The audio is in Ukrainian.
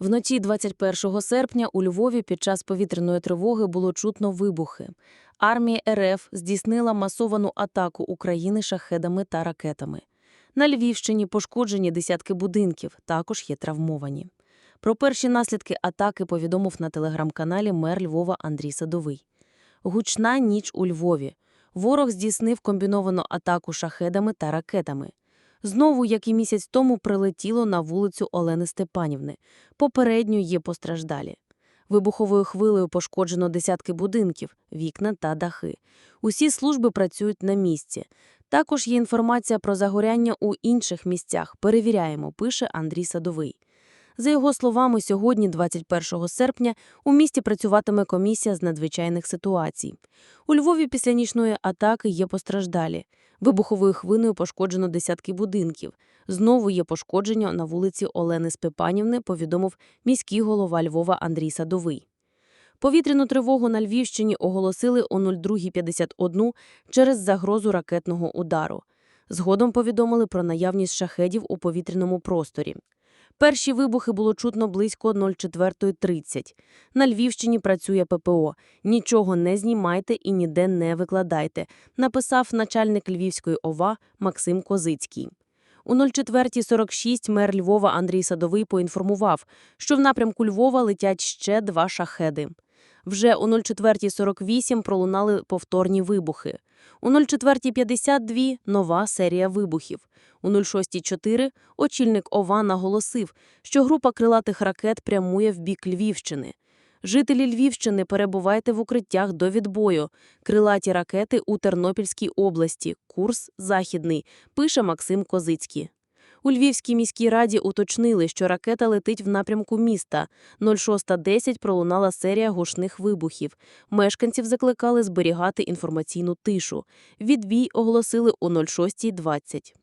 Вночі 21 серпня у Львові під час повітряної тривоги було чутно вибухи. Армія РФ здійснила масовану атаку України шахедами та ракетами. На Львівщині пошкоджені десятки будинків, також є травмовані. Про перші наслідки атаки повідомив на телеграм-каналі мер Львова Андрій Садовий. Гучна ніч у Львові. Ворог здійснив комбіновану атаку шахедами та ракетами. Знову, як і місяць тому, прилетіло на вулицю Олени Степанівни. Попередньо є постраждалі. Вибуховою хвилею пошкоджено десятки будинків, вікна та дахи. Усі служби працюють на місці. Також є інформація про загоряння у інших місцях. Перевіряємо, пише Андрій Садовий. За його словами, сьогодні, 21 серпня, у місті працюватиме комісія з надзвичайних ситуацій. У Львові після нічної атаки є постраждалі. Вибуховою хвилею пошкоджено десятки будинків. Знову є пошкодження на вулиці Олени Степанівни, повідомив міський голова Львова Андрій Садовий. Повітряну тривогу на Львівщині оголосили о 02.51 через загрозу ракетного удару. Згодом повідомили про наявність шахедів у повітряному просторі. Перші вибухи було чутно близько 04.30. На Львівщині працює ППО. Нічого не знімайте і ніде не викладайте, написав начальник Львівської ОВА Максим Козицький. У 04.46 мер Львова Андрій Садовий поінформував, що в напрямку Львова летять ще два шахеди. Вже у 04.48 пролунали повторні вибухи. У 04.52 – нова серія вибухів. У 06.04 очільник ОВА наголосив, що група крилатих ракет прямує в бік Львівщини. Жителі Львівщини перебувайте в укриттях до відбою. Крилаті ракети у Тернопільській області. Курс західний, пише Максим Козицький. У Львівській міській раді уточнили, що ракета летить в напрямку міста. 06.10 пролунала серія гучних вибухів. Мешканців закликали зберігати інформаційну тишу. Відбій оголосили о 06.20.